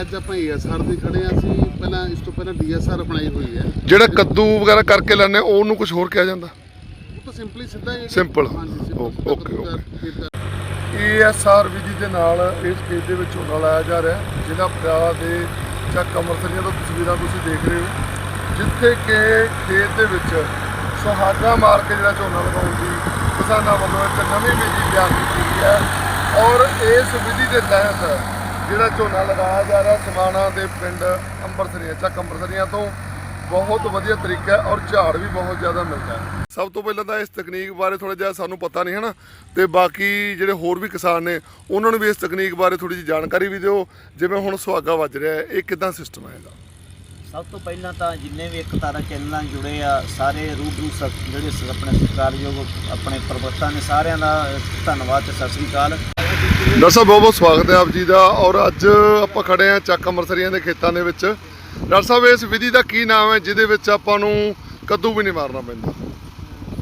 ਅੱਜ ਆਪਾਂ ਏਐਸਆਰ ਤੇ ਖੜੇ ਆ ਅਸੀਂ ਪਹਿਲਾਂ ਇਸ ਤੋਂ ਪਹਿਲਾਂ ਡੀਐਸਆਰ ਅਪਣਾਈ ਹੋਈ ਹੈ। ਜਿਹੜਾ ਕੱਦੂ ਵਗੈਰਾ ਕਰਕੇ ਲੈਂਦੇ ਉਹਨੂੰ ਕੁਝ ਹੋਰ ਕਿਹਾ ਜਾਂਦਾ? ਉਹ ਤਾਂ ਸਿੰਪਲੀ ਸਿੱਧਾ ਹੀ ਸਿੱਧਾ ਓਕੇ, ਓਕੇ। ਏਐਸਆਰ ਵਿਧੀ ਦੇ ਨਾਲ ਇਸ ਖੇਤ ਦੇ ਵਿੱਚ ਝੋਨਾ ਲਾਇਆ ਜਾ ਰਿਹਾ। ਜ਼ਿਲ੍ਹਾ ਪਟਿਆਲਾ ਦੇ ਚੱਕ ਅੰਮ੍ਰਿਤਸਰੀਆਂ ਤੋਂ ਤਸਵੀਰਾਂ ਤੁਸੀਂ ਦੇਖ ਰਹੇ ਹੋ। ਜਿੱਥੇ ਕਿ ਖੇਤ ਦੇ ਵਿੱਚ ਸੁਹਾਗਾ ਮਾਰ ਕੇ ਜਿਹੜਾ ਝੋਨਾ ਲਗਾਉਣ ਦੀ ਕਿਸਾਨਾਂ ਵੱਲੋਂ ਇੱਕ ਨਵੀਂ ਵਿਧੀ ਤਿਆਰ ਕੀਤੀ ਗਈ ਹੈ। ਔਰ ਇਸ ਵਿਧੀ ਦੇ ਤਹਿਤ ਜਿਹੜਾ ਝੋਨਾ ਲਗਾਇਆ ਜਾ ਰਿਹਾ ਸਮਾਣਾ ਦੇ ਪਿੰਡ ਅੰਮ੍ਰਿਤਸਰੀਆਂ ਚੱਕ ਅੰਮ੍ਰਿਤਸਰੀਆਂ ਤੋਂ ਬਹੁਤ ਵਧੀਆ ਤਰੀਕਾ ਹੈ ਔਰ ਝਾੜ ਵੀ ਬਹੁਤ ਜ਼ਿਆਦਾ ਮਿਲਦਾ ਹੈ। ਸਭ ਤੋਂ ਪਹਿਲਾਂ ਤਾਂ ਇਸ ਤਕਨੀਕ ਬਾਰੇ ਥੋੜਾ ਜਿਹਾ ਸਾਨੂੰ ਪਤਾ ਨਹੀਂ ਹੈ ਨਾ, ਤੇ ਬਾਕੀ ਜਿਹੜੇ ਹੋਰ ਵੀ ਕਿਸਾਨ ਨੇ, ਉਹਨਾਂ ਨੂੰ ਵੀ ਇਸ ਤਕਨੀਕ ਬਾਰੇ ਥੋੜੀ ਜਿਹੀ ਜਾਣਕਾਰੀ ਵੀ ਦਿਓ, ਜਿਵੇਂ ਹੁਣ ਸੁਹਾਗਾ ਵੱਜ ਰਿਹਾ ਹੈ, ਇਹ ਕਿਦਾਂ ਸਿਸਟਮ ਹੈ ਇਹਦਾ? ਸਭ ਤੋਂ ਪਹਿਲਾਂ ਤਾਂ ਜਿੰਨੇ ਵੀ ਇੱਕ ਤਾਰਾ ਚੈਨਲ ਨਾਲ ਜੁੜੇ ਆ, ਸਾਰੇ ਰੂਬਰੂ ਜਿਹੜੇ ਆਪਣੇ ਸਤਿਕਾਰਯੋਗ ਆਪਣੇ ਪ੍ਰਬੰਧਕਾਂ ਨੇ, ਸਾਰਿਆਂ ਦਾ ਧੰਨਵਾਦ ਤੇ ਸਤਿ ਸ੍ਰੀ ਅਕਾਲ। ਡਾਕਟਰ ਸਾਹਿਬ ਬਹੁਤ ਬਹੁਤ ਸਵਾਗਤ ਹੈ ਆਪ ਜੀ ਦਾ। ਔਰ ਅੱਜ ਆਪਾਂ ਖੜੇ ਹਾਂ ਚੱਕ ਅੰਮ੍ਰਿਤਸਰੀਆਂ ਦੇ ਖੇਤਾਂ ਦੇ ਵਿੱਚ। ਡਾਕਟਰ ਸਾਹਿਬ ਇਸ ਵਿਧੀ ਦਾ ਕੀ ਨਾਮ ਹੈ ਜਿਹਦੇ ਵਿੱਚ ਆਪਾਂ ਨੂੰ ਕੱਦੂ ਵੀ ਨਹੀਂ ਮਾਰਨਾ ਪੈਂਦਾ?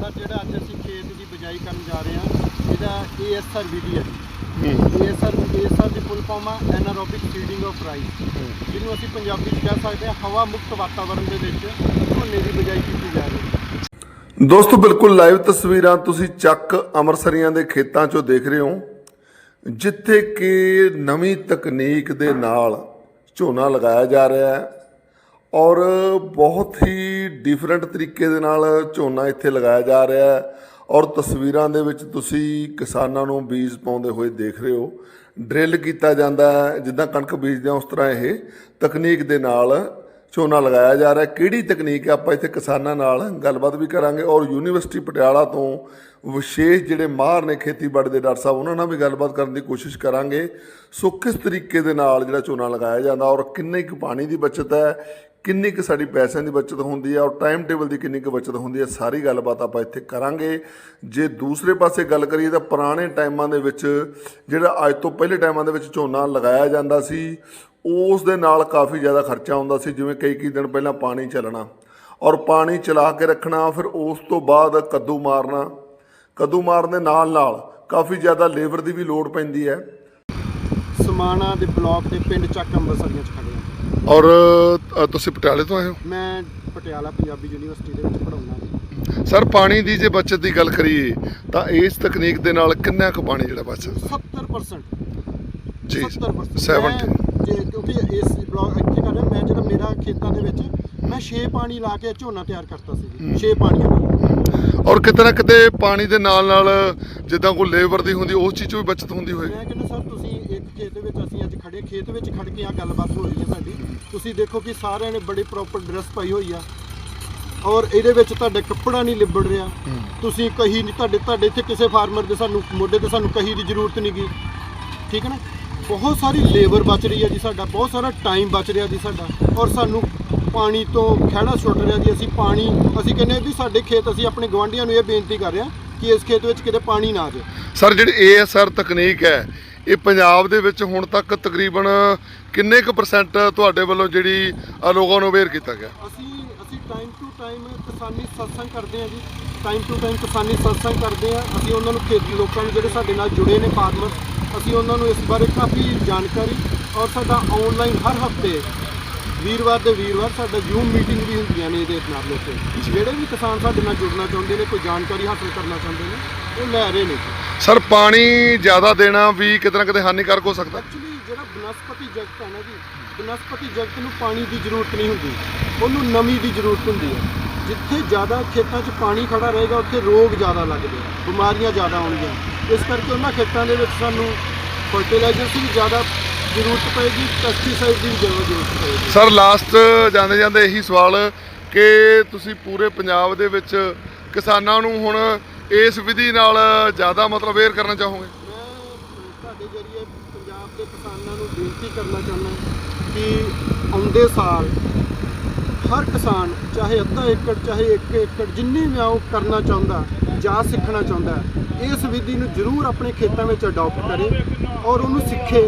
ਸਰ ਜਿਹੜਾ ਅੱਜ ਅਸੀਂ ਖੇਤ ਦੀ ਬਿਜਾਈ ਕਰਨ ਜਾ ਰਹੇ ਹਾਂ ਇਹਦਾ ਏਐਸਆਰ ਵਿਧੀ ਹੈ। ਏਐਸਆਰ ਏਐਸਆਰ ਦੀ ਫੁੱਲ ਫਾਰਮ ਆ ਐਨਾਰੋਬਿਕ ਫੀਡਿੰਗ ਆਫ ਰਾਈਸ ਜਿਹਨੂੰ ਅਸੀਂ ਪੰਜਾਬੀ ਚ ਕਹਿ ਸਕਦੇ ਹਾਂ ਹਵਾ ਮੁਕਤ ਵਾਤਾਵਰਣ ਦੇ ਵਿੱਚ ਝੋਨੇ ਦੀ ਬਿਜਾਈ ਕੀਤੀ ਜਾ ਰਹੀ ਹੈ। ਦੋਸਤੋ ਬਿਲਕੁਲ ਲਾਈਵ ਤਸਵੀਰਾਂ ਤੁਸੀਂ ਚੱਕ ਅੰਮ੍ਰਿਤਸਰੀਆਂ ਦੇ ਖੇਤਾਂ 'ਚੋਂ ਦੇਖ ਰਹੇ ਹੋ। ਜਿੱਥੇ ਕਿ ਨਵੀਂ ਤਕਨੀਕ ਦੇ ਨਾਲ ਝੋਨਾ ਲਗਾਇਆ ਜਾ ਰਿਹਾ ਹੈ ਔਰ ਬਹੁਤ ਹੀ ਡਿਫਰੈਂਟ ਤਰੀਕੇ ਦੇ ਨਾਲ ਝੋਨਾ ਇੱਥੇ ਲਗਾਇਆ ਜਾ ਰਿਹਾ ਹੈ। ਔਰ ਤਸਵੀਰਾਂ ਦੇ ਵਿੱਚ ਤੁਸੀਂ ਕਿਸਾਨਾਂ ਨੂੰ ਬੀਜ ਪਾਉਂਦੇ ਹੋਏ ਦੇਖ ਰਹੇ ਹੋ। ਡਰਿਲ ਕੀਤਾ ਜਾਂਦਾ ਹੈ, ਜਿੱਦਾਂ ਕਣਕ ਬੀਜਦੇ ਆ ਉਸ ਤਰ੍ਹਾਂ ਇਹ ਤਕਨੀਕ ਦੇ ਨਾਲ ਝੋਨਾ ਲਗਾਇਆ ਜਾ ਰਿਹਾ। ਕਿਹੜੀ ਤਕਨੀਕ ਹੈ? ਆਪਾਂ ਇੱਥੇ ਕਿਸਾਨਾਂ ਨਾਲ ਗੱਲਬਾਤ ਵੀ ਕਰਾਂਗੇ ਔਰ ਯੂਨੀਵਰਸਿਟੀ ਪਟਿਆਲਾ ਤੋਂ ਵਿਸ਼ੇਸ਼ ਜਿਹੜੇ ਮਾਹਰ ਨੇ ਖੇਤੀਬਾੜੀ ਦੇ ਡਾਕਟਰ ਸਾਹਿਬ, ਉਹਨਾਂ ਨਾਲ ਵੀ ਗੱਲਬਾਤ ਕਰਨ ਦੀ ਕੋਸ਼ਿਸ਼ ਕਰਾਂਗੇ। ਸੋ ਕਿਸ ਤਰੀਕੇ ਦੇ ਨਾਲ ਜਿਹੜਾ ਝੋਨਾ ਲਗਾਇਆ ਜਾਂਦਾ ਔਰ ਕਿੰਨੇ ਕੁ ਪਾਣੀ ਦੀ ਬਚਤ ਹੈ? ਕਿੰਨੀ ਕੁ ਸਾਡੀ ਪੈਸਿਆਂ ਦੀ ਬਚਤ ਹੁੰਦੀ ਹੈ ਔਰ ਟਾਈਮ ਟੇਬਲ ਦੀ ਕਿੰਨੀ ਕੁ ਬਚਤ ਹੁੰਦੀ ਹੈ ਸਾਰੀ ਗੱਲਬਾਤ ਆਪਾਂ ਇੱਥੇ ਕਰਾਂਗੇ। ਜੇ ਦੂਸਰੇ ਪਾਸੇ ਗੱਲ ਕਰੀਏ ਤਾਂ ਪੁਰਾਣੇ ਟਾਈਮਾਂ ਦੇ ਵਿੱਚ, ਜਿਹੜਾ ਅੱਜ ਤੋਂ ਪਹਿਲੇ ਟਾਈਮਾਂ ਦੇ ਵਿੱਚ ਝੋਨਾ ਲਗਾਇਆ ਜਾਂਦਾ ਸੀ, ਉਸ ਦੇ ਨਾਲ ਕਾਫੀ ਜ਼ਿਆਦਾ ਖਰਚਾ ਹੁੰਦਾ ਸੀ, ਜਿਵੇਂ ਕਈ ਕਈ ਦਿਨ ਪਹਿਲਾਂ ਪਾਣੀ ਚੱਲਣਾ। ਔਰ ਪਾਣੀ ਚਲਾ ਕੇ ਰੱਖਣਾ, ਫਿਰ ਉਸ ਤੋਂ ਬਾਅਦ ਕੱਦੂ ਮਾਰਨਾ। ਕੱਦੂ ਮਾਰਨ ਦੇ ਨਾਲ ਨਾਲ ਕਾਫੀ ਜ਼ਿਆਦਾ ਲੇਬਰ ਦੀ ਵੀ ਲੋੜ ਪੈਂਦੀ ਹੈ। ਸਮਾਣਾ ਦੇ ਬਲਾਕ ਦੇ ਪਿੰਡ ਚੱਕ ਅੰਬਰਸਰੀਆਂ ਚ ਖੜੇ ਔਰ ਅ, ਤੁਸੀਂ ਪਟਿਆਲੇ ਤੋਂ ਆਏ ਹੋ? ਮੈਂ ਪਟਿਆਲਾ ਪੰਜਾਬੀ ਯੂਨੀਵਰਸਿਟੀ ਦੇ ਵਿੱਚ ਪੜ੍ਹਾਉਣਾ ਸਰ ਪਾਣੀ ਦੀ ਜੇ ਬਚਤ ਦੀ ਗੱਲ ਕਰੀਏ ਤਾਂ ਇਸ ਤਕਨੀਕ ਦੇ ਨਾਲ ਕਿੰਨਾ ਕੁ ਪਾਣੀ ਜਿਹੜਾ ਬਚ ਸਕਦਾ? 70% ਜੀ 70% 70 ਮੈਂ ਜੇ ਕਿਉਂਕਿ ਇਸ ਬਲੌਗ ਇੱਥੇ ਕਰ ਰਿਹਾ ਮੈਂ ਜਿਹੜਾ ਮੇਰਾ ਖੇਤਾਂ ਦੇ ਵਿੱਚ ਮੈਂ 6 ਪਾਣੀ ਲਾ ਕੇ ਝੋਨਾ ਤਿਆਰ ਕਰਤਾ ਸੀ 6 ਪਾਣੀਆਂ ਨਾਲ। ਔਰ ਕਿਤੇ ਨਾ ਕਿਤੇ ਪਾਣੀ ਦੇ ਨਾਲ ਨਾਲ ਜਿੱਦਾਂ ਕੋਈ ਲੇਬਰ ਦੀ ਹੁੰਦੀ ਉਸ ਚੀਜ਼ 'ਚੋਂ ਵੀ ਬਚਤ ਹੁੰਦੀ ਹੋਏਗੀ ਮੈਂ ਕਹਿੰਦਾ ਸਰ ਤੁਸੀਂ ਅਸੀਂ ਅੱਜ ਖੜੇ ਖੇਤ ਵਿੱਚ ਖੜ ਕੇ ਆ ਗੱਲਬਾਤ ਹੋ ਰਹੀ ਹੈ ਸਾਡੀ ਤੁਸੀਂ ਦੇਖੋ ਕਿ ਸਾਰਿਆਂ ਨੇ ਬੜੀ ਪ੍ਰੋਪਰ ਡਰੈਸ ਪਾਈ ਹੋਈ ਆ। ਔਰ ਇਹਦੇ ਵਿੱਚ ਤੁਹਾਡਾ ਕੱਪੜਾ ਨਹੀਂ ਲਿਬੜ ਰਿਹਾ। ਤੁਸੀਂ ਕਹੀ ਨਹੀਂ ਤੁਹਾਡੇ ਤੁਹਾਡੇ ਇੱਥੇ ਕਿਸੇ ਫਾਰਮਰ ਦੇ ਸਾਨੂੰ ਮੋਢੇ ਤੇ ਸਾਨੂੰ ਕਹੀ ਦੀ ਜ਼ਰੂਰਤ ਨਹੀਂ ਗੀ। ਠੀਕ ਹੈ ਨਾ? ਬਹੁਤ ਸਾਰੀ ਲੇਬਰ ਬਚ ਰਹੀ ਹੈ ਜੀ ਸਾਡਾ ਬਹੁਤ ਸਾਰਾ ਟਾਈਮ ਬਚ ਰਿਹਾ ਜੀ ਸਾਡਾ। ਔਰ ਸਾਨੂੰ ਪਾਣੀ ਤੋਂ ਖਹਿੜਾ ਛੁੱਟ ਰਿਹਾ ਜੀ ਅਸੀਂ ਪਾਣੀ ਅਸੀਂ ਕਹਿੰਦੇ ਵੀ ਸਾਡੇ ਖੇਤ ਅਸੀਂ ਆਪਣੇ ਗਵਾਂਢੀਆਂ ਨੂੰ ਇਹ ਬੇਨਤੀ ਕਰ ਰਹੇ ਹਾਂ ਕਿ ਇਸ ਖੇਤ ਵਿੱਚ ਕਿਤੇ ਪਾਣੀ ਨਾ ਆ ਜਾਏ। ਸਰ ਜਿਹੜੀ ਏਐਸਆਰ ਤਕਨੀਕ ਹੈ ਇਹ ਪੰਜਾਬ ਦੇ ਵਿੱਚ ਹੁਣ ਤੱਕ ਤਕਰੀਬਨ ਕਿੰਨੇ ਕੁ ਪਰਸੈਂਟ ਤੁਹਾਡੇ ਵੱਲੋਂ ਜਿਹੜੀ ਲੋਕਾਂ ਨੂੰ ਅਵੇਅਰ ਕੀਤਾ ਗਿਆ? ਅਸੀਂ ਅਸੀਂ ਟਾਈਮ ਟੂ ਟਾਈਮ ਕਿਸਾਨੀ ਸਤਸੰਗ ਕਰਦੇ ਹਾਂ ਜੀ। ਟਾਈਮ ਟੂ ਟਾਈਮ ਕਿਸਾਨੀ ਸਤਸੰਗ ਕਰਦੇ ਹਾਂ। ਅਸੀਂ ਉਹਨਾਂ ਨੂੰ ਖੇਤੀ ਲੋਕਾਂ ਨੂੰ ਜਿਹੜੇ ਸਾਡੇ ਨਾਲ ਜੁੜੇ ਨੇ ਫਾਰਮਰ ਅਸੀਂ ਉਹਨਾਂ ਨੂੰ ਇਸ ਬਾਰੇ ਕਾਫੀ ਜਾਣਕਾਰੀ ਔਰ ਸਾਡਾ ਆਨਲਾਈਨ ਹਰ ਹਫ਼ਤੇ ਵੀਰਵਾਰ ਦੇ ਵੀਰਵਾਰ ਸਾਡਾ ਜ਼ੂਮ ਮੀਟਿੰਗ ਵੀ ਹੁੰਦੀਆਂ ਨੇ ਇਹਦੇ ਨਾਲ ਲੋਕੇ। ਜਿਹੜੇ ਵੀ ਕਿਸਾਨ ਸਾਡੇ ਨਾਲ ਜੁੜਨਾ ਚਾਹੁੰਦੇ ਨੇ, ਕੋਈ ਜਾਣਕਾਰੀ ਹਾਸਲ ਕਰਨਾ ਚਾਹੁੰਦੇ ਨੇ ਉਹ ਲੈ ਰਹੇ ਨੇ ਸਰ ਪਾਣੀ ਜ਼ਿਆਦਾ ਦੇਣਾ ਵੀ ਕਿਤੇ ਨਾ ਕਿਤੇ ਹਾਨੀਕਾਰਕ ਹੋ ਸਕਦਾ? ਐਕਚੁਅਲੀ ਜਿਹੜਾ ਬਨਸਪਤੀ ਜਗਤ ਹੈ ਨਾ ਜੀ ਬਨਸਪਤੀ ਜਗਤ ਨੂੰ ਪਾਣੀ ਦੀ ਜ਼ਰੂਰਤ ਨਹੀਂ ਹੁੰਦੀ। ਉਹਨੂੰ ਨਮੀ ਦੀ ਜ਼ਰੂਰਤ ਹੁੰਦੀ ਹੈ। ਜਿੱਥੇ ਜ਼ਿਆਦਾ ਖੇਤਾਂ 'ਚ ਪਾਣੀ ਖੜਾ ਰਹੇਗਾ ਉੱਥੇ ਰੋਗ ਜ਼ਿਆਦਾ ਲੱਗਦੇ ਬਿਮਾਰੀਆਂ ਜ਼ਿਆਦਾ ਆਉਣਗੀਆਂ। ਇਸ ਕਰਕੇ ਉਹਨਾਂ ਖੇਤਾਂ ਦੇ ਵਿੱਚ ਸਾਨੂੰ ਫਰਟੀਲਾਈਜ਼ਰ ਦੀ ਵੀ ਜ਼ਿਆਦਾ ਜ਼ਰੂਰਤ ਪਏਗੀ ਪੈਸਟੀਸਾਈਡ ਦੀ ਵੀ ਜ਼ਿਆਦਾ ਜ਼ਰੂਰਤ ਪਏਗੀ। ਸਰ ਲਾਸਟ ਜਾਂਦੇ ਜਾਂਦੇ ਇਹੀ ਸਵਾਲ ਕਿ ਤੁਸੀਂ ਪੂਰੇ ਪੰਜਾਬ ਦੇ ਵਿੱਚ ਕਿਸਾਨਾਂ ਨੂੰ ਹੁਣ ਇਸ ਵਿਧੀ ਨਾਲ ਜ਼ਿਆਦਾ ਮਤਲਬ ਅਵੇਅਰ ਕਰਨਾ ਚਾਹੋਗੇ? ਮੈਂ ਤੁਹਾਡੇ ਜਰੀਏ ਪੰਜਾਬ ਦੇ ਕਿਸਾਨਾਂ ਨੂੰ ਬੇਨਤੀ ਕਰਨਾ ਚਾਹੁੰਦਾ ਕਿ ਆਉਂਦੇ ਸਾਲ ਹਰ ਕਿਸਾਨ, ਚਾਹੇ ਅੱਧਾ ਏਕੜ, ਚਾਹੇ 1 ਏਕੜ, ਜਿੰਨੀ ਵੀ ਆ ਉਹ ਕਰਨਾ ਚਾਹੁੰਦਾ, ਜਾਂ ਸਿੱਖਣਾ ਚਾਹੁੰਦਾ, ਇਸ ਵਿਧੀ ਨੂੰ ਜ਼ਰੂਰ ਆਪਣੇ ਖੇਤਾਂ ਵਿੱਚ ਅਡਾਪਟ ਕਰੇ ਔਰ ਉਹਨੂੰ ਸਿੱਖੇ।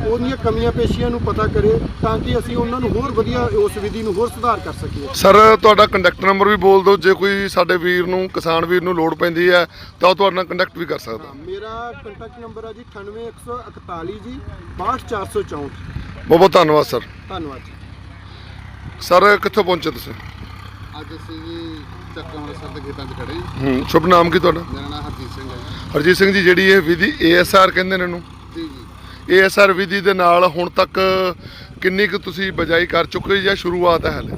ਉਹਦੀਆਂ ਕਮੀਆਂ ਪੇਸ਼ੀਆਂ ਨੂੰ ਪਤਾ ਕਰੇ ਤਾਂ ਕਿ ਅਸੀਂ ਉਹਨਾਂ ਨੂੰ ਹੋਰ ਵਧੀਆ ਉਸ ਵਿਧੀ ਨੂੰ ਹੋਰ ਸੁਧਾਰ ਕਰ ਸਕੀਏ। ਸਰ ਤੁਹਾਡਾ ਕੰਟੈਕਟ ਨੰਬਰ ਵੀ ਬੋਲ ਦਿਓ ਜੇ ਕੋਈ ਸਾਡੇ ਵੀਰ ਨੂੰ ਕਿਸਾਨ ਵੀਰ ਨੂੰ ਲੋੜ ਪੈਂਦੀ ਹੈ ਤਾਂ ਉਹ ਤੁਹਾਡੇ ਨਾਲ ਕੰਟੈਕਟ ਵੀ ਕਰ ਸਕਦਾ। ਮੇਰਾ ਕੰਟੈਕਟ ਨੰਬਰ ਹੈ ਜੀ 98141 ਜੀ 62464 ਬਹੁਤ ਬਹੁਤ ਧੰਨਵਾਦ ਸਰ। ਧੰਨਵਾਦ ਜੀ। ਸਰ ਕਿੱਥੋਂ ਪਹੁੰਚੇ ਤੁਸੀਂ? ਅੱਜ ਅਸੀਂ ਜੀ ਚੱਕ ਅੰਮ੍ਰਿਤਸਰ ਦੇ ਖੇਤਾਂ 'ਚ ਖੜੇ ਹਾਂ। ਹੂੰ ਸ਼ੁਭ ਨਾਮ ਕੀ ਤੁਹਾਡਾ? ਮੇਰਾ ਨਾਮ ਹਰਜੀਤ ਸਿੰਘ ਹੈ ਜੀ। ਹਰਜੀਤ ਸਿੰਘ ਜੀ ਜਿਹੜੀ ਇਹ ਵਿਧੀ ਏਐਸਆਰ ਕਹਿੰਦੇ ਨੇ ਇਹਨੂੰ? ਜੀ ਜੀ। ਏਐਸਆਰ ਵਿਧੀ ਦੇ ਨਾਲ ਹੁਣ ਤੱਕ ਕਿੰਨੀ ਕੁ ਤੁਸੀਂ ਬਜਾਈ ਕਰ ਚੁੱਕੇ ਹੋ ਜਾਂ ਸ਼ੁਰੂਆਤ ਹੈ ਹਲੇ?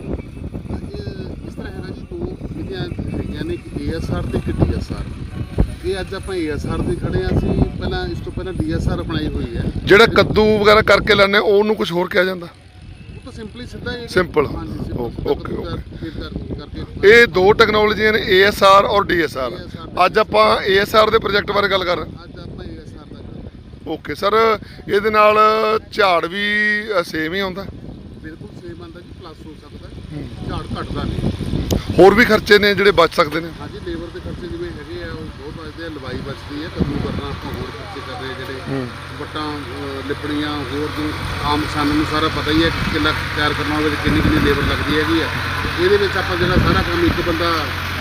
ਇਸ ਤਰ੍ਹਾਂ ਹੈ ਨਾ ਜੀ ਦੋ ਵਿਧੀਆਂ ਹੈਗੀਆਂ ਨੇ ਕਿ ਏਐਸਆਰ ਤੇ ਕਿ ਡੀਐਸਆਰ ਇਹ ਅੱਜ ਆਪਾਂ ਏਐਸਆਰ ਤੇ ਖੜੇ ਹਾਂ ਅਸੀਂ ਪਹਿਲਾਂ ਇਸ ਤੋਂ ਪਹਿਲਾਂ ਡੀਐਸਆਰ ਅਪਣਾਈ ਹੋਈ ਹੈ। ਜਿਹੜਾ ਕੱਦੂ ਵਗੈਰਾ ਕਰਕੇ ਲੈਣੇ ਉਹਨੂੰ ਕੁਝ ਹੋਰ ਕਿਹਾ ਜਾਂਦਾ? ਉਹ ਤਾਂ ਸਿੰਪਲੀ ਸਿੱਧਾ ਹੀ ਸਿੱਧਾ ਓਕੇ, ਓਕੇ। ਇਹ ਦੋ ਟੈਕਨੋਲੋਜੀਆਂ ਨੇ ਏਐਸਆਰ ਔਰ ਡੀਐਸਆਰ ਅੱਜ ਆਪਾਂ ਏਐਸਆਰ ਦੇ ਪ੍ਰੋਜੈਕਟ ਬਾਰੇ ਗੱਲ ਕਰ ਰਹੇ ਆਪਾਂ ਏਐਸਆਰ ਦਾ ਕਰ ਰਹੇ ਹਾਂ ਓਕੇ ਸਰ ਇਹਦੇ ਨਾਲ ਝਾੜ ਵੀ ਸੇਮ ਹੀ ਆਉਂਦਾ ਬਿਲਕੁਲ ਸੇਮ ਆਂਦਾ ਜੀ ਪਲੱਸ ਹੋ ਸਕਦਾ। ਝਾੜ ਘਟਦਾ ਨਹੀਂ। ਹੋਰ ਵੀ ਖਰਚੇ ਨੇ ਜਿਹੜੇ ਬਚ ਸਕਦੇ ਨੇ? ਹਾਂਜੀ ਲੇਬਰ ਦੇ ਖਰਚੇ ਜਿਵੇਂ ਹੈਗੇ ਆ ਉਹ ਬਹੁਤ ਬਚਦੇ ਆ ਲਵਾਈ ਬਚਦੀ ਹੈ ਕੱਦੂ ਕਰਨਾ ਆਪਾਂ ਹੋਰ ਖਰਚੇ ਕਰ ਰਹੇ ਜਿਹੜੇ ਵੱਟਾਂ ਲਿਪੜੀਆਂ ਹੋਰ ਜੋ ਆਮ ਕਿਸਾਨਾਂ ਨੂੰ ਸਾਰਾ ਪਤਾ ਹੀ ਹੈ ਕਿ ਕਿੰਨਾ ਤਿਆਰ ਕਰਨਾ ਉਹਦੇ ਵਿੱਚ ਕਿੰਨੀ ਕਿੰਨੀ ਲੇਬਰ ਲੱਗਦੀ ਹੈਗੀ ਆ। ਇਹਦੇ ਵਿੱਚ ਆਪਾਂ ਜਿਹੜਾ ਸਾਰਾ ਕੰਮ ਇੱਕ ਬੰਦਾ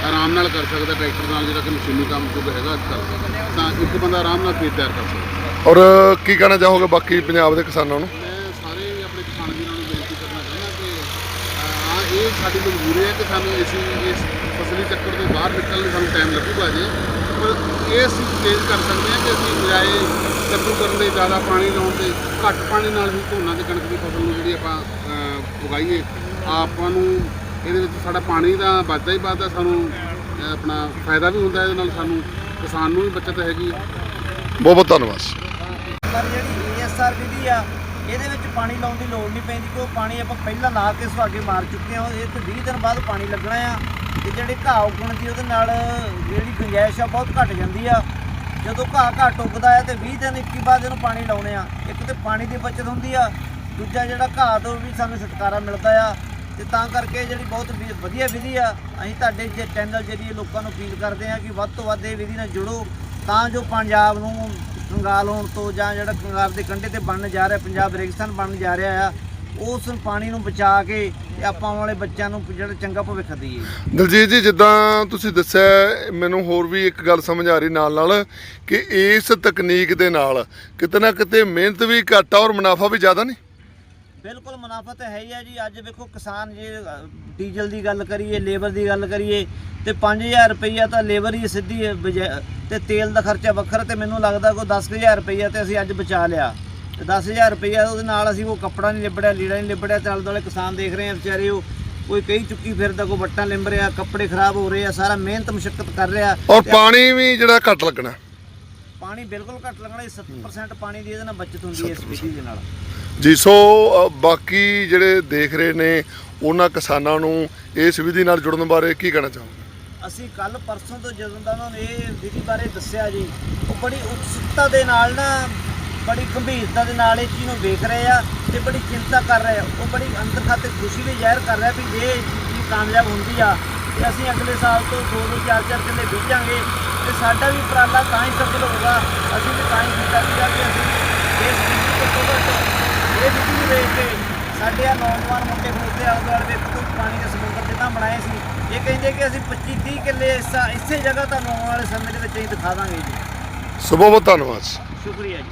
ਆਰਾਮ ਨਾਲ ਕਰ ਸਕਦਾ ਟਰੈਕਟਰ ਨਾਲ ਜਿਹੜਾ ਕਿ ਮਸ਼ੀਨੀ ਕੰਮ ਜੋ ਹੈਗਾ ਕਰ ਸਕਦਾ ਤਾਂ ਇੱਕ ਬੰਦਾ ਆਰਾਮ ਨਾਲ ਖੇਤ ਤਿਆਰ ਕਰ ਸਕਦਾ। ਔਰ ਕੀ ਕਹਿਣਾ ਚਾਹੋਗੇ ਬਾਕੀ ਪੰਜਾਬ ਦੇ ਕਿਸਾਨਾਂ ਨੂੰ? ਮੈਂ ਸਾਰੇ ਆਪਣੇ ਕਿਸਾਨ ਵੀਰਾਂ ਨੂੰ ਬੇਨਤੀ ਕਰਨਾ ਚਾਹੁੰਦਾ ਕਿ ਹਾਂ ਇਹ ਸਾਡੀ ਮਜਬੂਰੀ ਹੈ ਕਿ ਸਾਨੂੰ ਇਸ ਇਸ ਫਸਲੀ ਚੱਕਰ ਤੋਂ ਬਾਹਰ ਨਿਕਲਣ ਲਈ ਸਾਨੂੰ ਟਾਈਮ ਲੱਗੂਗਾ ਜੇ। ਪਰ ਇਹ ਅਸੀਂ ਚੇਂਜ ਕਰ ਸਕਦੇ ਹਾਂ ਕਿ ਅਸੀਂ ਬਜਾਏ ਕੱਦੂ ਕਰਨ ਦੇ ਜ਼ਿਆਦਾ ਪਾਣੀ ਲਾਉਣ ਤੇ ਘੱਟ ਪਾਣੀ ਨਾਲ ਹੀ ਝੋਨਾ ਤੇ ਕਣਕ ਦੀ ਫਸਲ ਨੂੰ ਜਿਹੜੀ ਆਪਾਂ ਅਹ, ਉਗਾਈਏ। ਆਪਾਂ ਨੂੰ ਇਹਦੇ ਵਿੱਚ ਸਾਡਾ ਪਾਣੀ ਦਾ ਵੱਧਦਾ ਹੀ ਵੱਧਦਾ ਸਾਨੂੰ ਅਹ, ਆਪਣਾ ਫਾਇਦਾ ਵੀ ਹੁੰਦਾ ਇਹਦੇ ਨਾਲ ਸਾਨੂੰ ਕਿਸਾਨ ਨੂੰ ਵੀ ਬਚਤ ਹੈਗੀ। ਬਹੁਤ ਬਹੁਤ ਧੰਨਵਾਦ। ਪਰ ਜਿਹੜੀ ਏਐਸਆਰ ਵਿਧੀ ਆ, ਇਹਦੇ ਵਿੱਚ ਪਾਣੀ ਲਾਉਣ ਦੀ ਲੋੜ ਨਹੀਂ ਪੈਂਦੀ ਕਿਉਂ ਪਾਣੀ ਆਪਾਂ ਪਹਿਲਾਂ ਲਾ ਕੇ ਸੁਹਾਗੇ ਮਾਰ ਚੁੱਕੇ ਹਾਂ, ਇਹ ਤੇ 20 ਦਿਨ ਬਾਅਦ ਪਾਣੀ ਲੱਗਣਾ ਆ। ਤੇ ਜਿਹੜੇ ਘਾਹ ਉੱਗਣ ਦੀ ਉਹਦੇ ਨਾਲ ਜਿਹੜੀ ਗੁੰਜਾਇਸ਼ ਆ, ਬਹੁਤ ਘਟ ਜਾਂਦੀ ਆ। ਜਦੋਂ ਘਾਹ ਘੱਟ ਉੱਗਦਾ ਆ ਤੇ 20 ਦਿਨ 21 ਬਾਅਦ ਇਹਨੂੰ ਪਾਣੀ ਲਾਉਣੇ ਆ। ਇੱਕ ਤੇ ਪਾਣੀ ਦੀ ਬਚਤ ਹੁੰਦੀ ਆ, ਦੂਜਾ ਜਿਹੜਾ ਘਾਹ ਤੋਂ ਵੀ ਸਾਨੂੰ ਛੁਟਕਾਰਾ ਮਿਲਦਾ ਆ। ਤੇ ਤਾਂ ਕਰਕੇ ਜਿਹੜੀ ਬਹੁਤ ਵੀ- ਵਧੀਆ ਵਿਧੀ ਆ, ਅਸੀਂ ਤੁਹਾਡੇ ਜੇ ਚੈਨਲ ਜਰੀਏ ਲੋਕਾਂ ਨੂੰ ਅਪੀਲ ਕਰਦੇ ਆ ਕਿ ਵੱਧ ਤੋਂ ਵੱਧ ਇਹ ਵਿਧੀ ਨਾਲ ਜੁੜੋ। ਤਾਂ ਜੋ ਪੰਜਾਬ ਨੂੰ ਕੰਗਾਲ ਹੋਣ ਤੋਂ ਜਾਂ ਜਿਹੜਾ ਕੰਗਾਲ ਦੇ ਕੰਢੇ ਤੇ ਬਣਨ ਜਾ ਰਿਹਾ, ਪੰਜਾਬ ਰੇਗਿਸਤਾਨ ਬਣਨ ਜਾ ਰਿਹਾ ਆ, ਉਸ ਪਾਣੀ ਨੂੰ ਬਚਾ ਕੇ ਤੇ ਆਪਾਂ ਆਉਣ ਵਾਲੇ ਬੱਚਿਆਂ ਨੂੰ ਜਿਹੜਾ ਚੰਗਾ ਭਵਿੱਖ ਦਈਏ। ਦਲਜੀਤ ਜੀ, ਜਿੱਦਾਂ ਤੁਸੀਂ ਦੱਸਿਆ, ਮੈਨੂੰ ਹੋਰ ਵੀ ਇੱਕ ਗੱਲ ਸਮਝ ਆ ਰਹੀ ਨਾਲ ਨਾਲ ਕਿ ਇਸ ਤਕਨੀਕ ਦੇ ਨਾਲ ਕਿਤੇ ਨਾ ਕਿਤੇ ਮਿਹਨਤ ਵੀ ਘੱਟ ਆ ਔਰ ਮੁਨਾਫਾ ਵੀ ਜ਼ਿਆਦਾ ਨਹੀਂ? ਬਿਲਕੁਲ ਮੁਨਾਫਾ ਤਾਂ ਹੈ ਹੀ ਹੈ ਜੀ। ਅੱਜ ਵੇਖੋ ਕਿਸਾਨ ਜੇ ਡੀਜ਼ਲ ਦੀ ਗੱਲ ਕਰੀਏ, ਲੇਬਰ ਦੀ ਗੱਲ ਕਰੀਏ, ਤੇ 5000 ਰੁਪਈਆ ਤਾਂ ਲੇਬਰ ਹੀ ਸਿੱਧੀ ਹੈ, ਬਜਾ- ਤੇ ਤੇਲ ਦਾ ਖਰਚਾ ਵੱਖਰਾ ਤੇ ਮੈਨੂੰ ਲੱਗਦਾ ਕੋਈ 10000 ਰੁਪਈਆ ਤੇ ਅਸੀਂ ਅੱਜ ਬਚਾ ਲਿਆ। ਤੇ 10000 ਰੁਪਈਆ ਉਹਦੇ ਨਾਲ ਅਸੀਂ ਉਹ ਕੱਪੜਾ ਨਹੀਂ ਲਿਬੜਿਆ, ਲੀੜਾ ਨਹੀਂ ਲਿਬੜਿਆ ਚਾਲ ਦੁਆਲੇ ਕਿਸਾਨ ਦੇਖ ਰਹੇ ਆ ਵਿਚਾਰੇ ਉਹ। ਕੋਈ ਕਈ ਚੁੱਕੀ ਫਿਰਦਾ, ਕੋਈ ਵੱਟਾਂ ਲਿੰਬ ਰਿਹਾ, ਕੱਪੜੇ ਖਰਾਬ ਹੋ ਰਹੇ ਆ, ਸਾਰਾ ਮਿਹਨਤ ਮੁਸ਼ਕਲ ਕਰ ਰਿਹਾ। ਔਰ ਪਾਣੀ ਵੀ ਜਿਹੜਾ ਘੱਟ ਲੱਗਣਾ। ਪਾਣੀ ਬਿਲਕੁਲ ਘੱਟ ਲੱਗਣਾ ਜੀ 70% ਪਾਣੀ ਦੀ ਇਹਦੇ ਨਾਲ ਬਚਤ ਹੁੰਦੀ ਹੈ ਇਸ ਵਿਧੀ ਦੇ ਨਾਲ। ਜੀ ਸੋ ਅ, ਬਾਕੀ ਜਿਹੜੇ ਦੇਖ ਰਹੇ ਨੇ ਉਹਨਾਂ ਕਿਸਾਨਾਂ ਨੂੰ ਇਸ ਵਿਧੀ ਨਾਲ ਜੁੜਨ ਬਾਰੇ ਕੀ ਕਹਿਣਾ ਚਾਹੋਗੇ? ਅਸੀਂ ਕੱਲ ਪਰਸੋਂ ਤੋਂ ਜਦੋਂ ਦਾ ਉਹਨਾਂ ਨੇ ਇਹ ਵਿਧੀ ਬਾਰੇ ਦੱਸਿਆ ਜੀ ਉਹ ਬੜੀ ਉਤਸੁਕਤਾ ਦੇ ਨਾਲ ਨਾ ਬੜੀ ਗੰਭੀਰਤਾ ਦੇ ਨਾਲ ਇਹ ਚੀਜ਼ ਨੂੰ ਵੇਖ ਰਹੇ ਆ ਤੇ ਬੜੀ ਚਿੰਤਾ ਕਰ ਰਹੇ ਆ। ਉਹ ਬੜੀ ਅੰਦਰ ਖਾਤੇ ਖੁਸ਼ੀ ਵੀ ਜ਼ਾਹਿਰ ਕਰ ਰਿਹਾ ਵੀ ਜੇ ਇਹ ਚੀਜ਼ ਕਾਮਯਾਬ ਹੁੰਦੀ ਆ ਤੇ ਅਸੀਂ ਅਗਲੇ ਸਾਲ ਤੋਂ ਦੋ ਦੋ ਚਾਰ ਚਾਰ ਕਿੱਲੇ ਬੀਜਾਂਗੇ ਤੇ ਸਾਡਾ ਵੀ ਉਪਰਾਲਾ ਤਾਂ ਹੀ ਸਫਲ ਹੋਊਗਾ। ਅਸੀਂ ਵੀ ਤਾਂ ਹੀ ਕੀਤਾ ਸੀਗਾ ਕਿ ਅਸੀਂ ਇਸ ਵਿਧੀ ਤੋਂ ਘੱਟ ਇਹ ਵਿਧੀ ਨੂੰ ਕੇ ਸਾਡੇ ਆ ਨੌਜਵਾਨ ਮੁੰਡੇ ਖੋਤੇ ਆਲੇ ਦੁਆਲੇ ਵੇਖੋ ਤੋਂ ਪਾਣੀ ਦੇ ਸਮੁੰਦਰ ਜਿੱਦਾਂ ਬਣਾਏ ਸੀ। ਇਹ ਕਹਿੰਦੇ ਕਿ ਅਸੀਂ 25 30 ਕਿੱਲੇ ਇਸ ਜਗ੍ਹਾ ਤੁਹਾਨੂੰ ਆਉਣ ਵਾਲੇ ਸਮੇਂ ਦੇ ਵਿੱਚ ਹੀ ਦਿਖਾ ਦਾਂਗੇ ਜੀ। ਬਹੁਤ ਬਹੁਤ ਧੰਨਵਾਦ। ਸ਼ੁਕਰੀਆ ਜੀ।